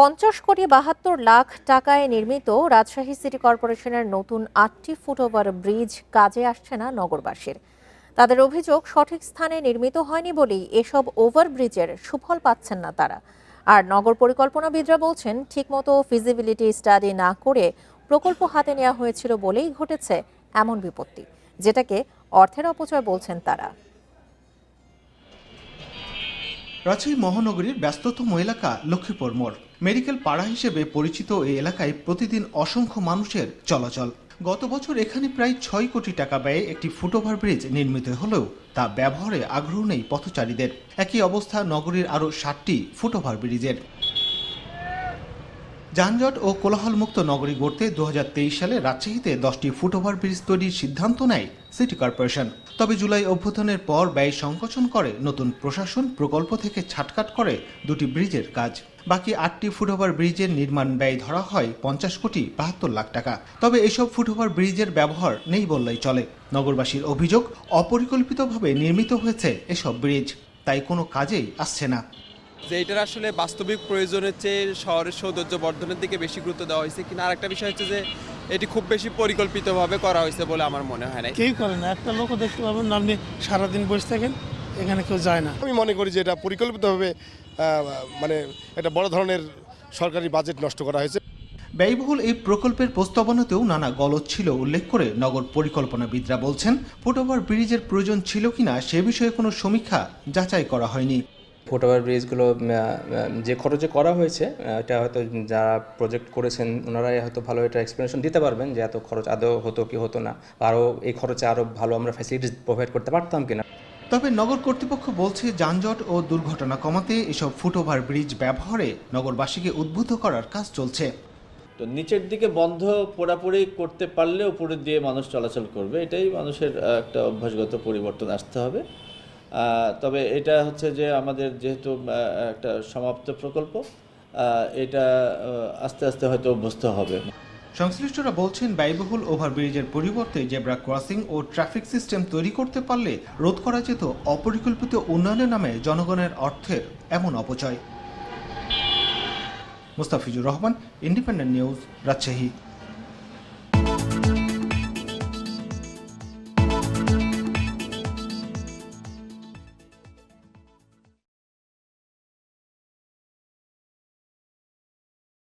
পঞ্চাশ কোটি বাহাত্তর লাখ টাকায় নির্মিত রাজশাহী সিটি কর্পোরেশনের নতুন আটটি ফুটওভার ব্রিজ কাজে আসছে না নগরবাসীর। তাদের অভিযোগ, সঠিক স্থানে নির্মিত হয়নি বলেই এসব ওভারব্রিজের সুফল পাচ্ছেন না তারা। আর নগর পরিকল্পনাবিদরা বলছেন, ঠিকমতো ফিজিবিলিটি স্টাডি না করে প্রকল্প হাতে নেওয়া হয়েছিল বলেই ঘটেছে এমন বিপত্তি, যেটাকে অর্থের অপচয় বলছেন তারা। রাজশাহী মহানগরীর ব্যস্ততম এলাকা লক্ষ্মীপুর মোড়। মেডিকেল পাড়া হিসেবে পরিচিত এই এলাকায় প্রতিদিন অসংখ্য মানুষের চলাচল। গত বছর এখানে প্রায় ছয় কোটি টাকা ব্যয়ে একটি ফুটওভার ব্রিজ নির্মিত হলেও তা ব্যবহারে আগ্রহ নেই পথচারীদের। একই অবস্থা নগরীর আরও ষাটটি ফুটওভার ব্রিজের। যানজট ও কোলাহলমুক্ত নগরী গড়তে দু হাজার তেইশ সালে রাজশাহীতে দশটি ফুটওভার ব্রিজ তৈরির সিদ্ধান্ত নেয় সিটি কর্পোরেশন। তবে জুলাই অভ্যুত্থানের পর ব্যয় সংকোচন করে নতুন প্রশাসন প্রকল্প থেকে ছাটকাট করে দুটি ব্রিজের কাজ। বাকি আটটি ফুটওভার ব্রিজের নির্মাণ ব্যয় ধরা হয় পঞ্চাশ কোটি বাহাত্তর লাখ টাকা। তবে এসব ফুটওভার ব্রিজের ব্যবহার নেই বললেই চলে। নগরবাসীর অভিযোগ অপরিকল্পিতভাবে নির্মিত হয়েছে এসব ব্রিজ। তাই কোনো কাজেই আসছে না। যে এটার আসলে বাস্তবিক প্রয়োজনের চেয়ে শহরের সৌন্দর্য বর্ধনের দিকে বেশি গুরুত্ব দেওয়া হয়েছে কিনা আরেকটা বিষয় হচ্ছে যে এটি খুব বেশি পরিকল্পিতভাবে করা হয়েছে বলে আমার মনে হয় না কেউ করে না। একটা লোকও দেখতে পাবেন না আপনি সারাদিন বসে থাকেন। এখানে কেউ যায় না। আমি মনে করি যে এটা পরিকল্পিতভাবে মানে একটা বড় ধরনের সরকারি বাজেট নষ্ট করা হয়েছে। ব্যয়বহুল এই প্রকল্পের প্রস্তাবনাতেও নানা গলদ ছিল উল্লেখ করে নগর পরিকল্পনাবিদরা বলছেন ফুটওভার ব্রিজের প্রয়োজন ছিল কিনা সে বিষয়ে কোনো সমীক্ষা যাচাই করা হয়নি। ফুটওভার ব্রিজগুলো যে খরচে করা হয়েছে এটা হয়তো যারা প্রজেক্ট করেছেন ওনারাই হয়তো ভালো এটা এক্সপ্লেনেশন দিতে পারবেন যে এত খরচ আদৌ হতো কি হতো না আরও এই খরচে আরও ভালো আমরা ফ্যাসিলিটিস প্রোভাইড করতে পারতাম কিনা। তবে নগর কর্তৃপক্ষ বলছে, যানজট ও দুর্ঘটনা কমাতে এসব ফুটওভার ব্রিজ ব্যবহারে নগরবাসীকে উদ্বুদ্ধ করার কাজ চলছে। তো নিচের দিকে বন্ধ পোড়াপুড়ি করতে পারলে উপরের দিয়ে মানুষ চলাচল করবে, এটাই মানুষের একটা অভ্যাসগত পরিবর্তন আসতে হবে। তবে এটা হচ্ছে যে আমাদের যেহেতু একটা সমাপ্ত প্রকল্প এটা আস্তে আস্তে হয়তো অভ্যস্ত হবে। সংশ্লিষ্টরা বলছেন, ব্যয়বহুল ওভারব্রিজের পরিবর্তে জেব্রা ক্রসিং ও ট্রাফিক সিস্টেম তৈরি করতে পারলে রোধ করা যেত অপরিকল্পিত উন্নয়নের নামে জনগণের অর্থের এমন অপচয়। Mustafizur Rahman, Independent News, Rajshahi.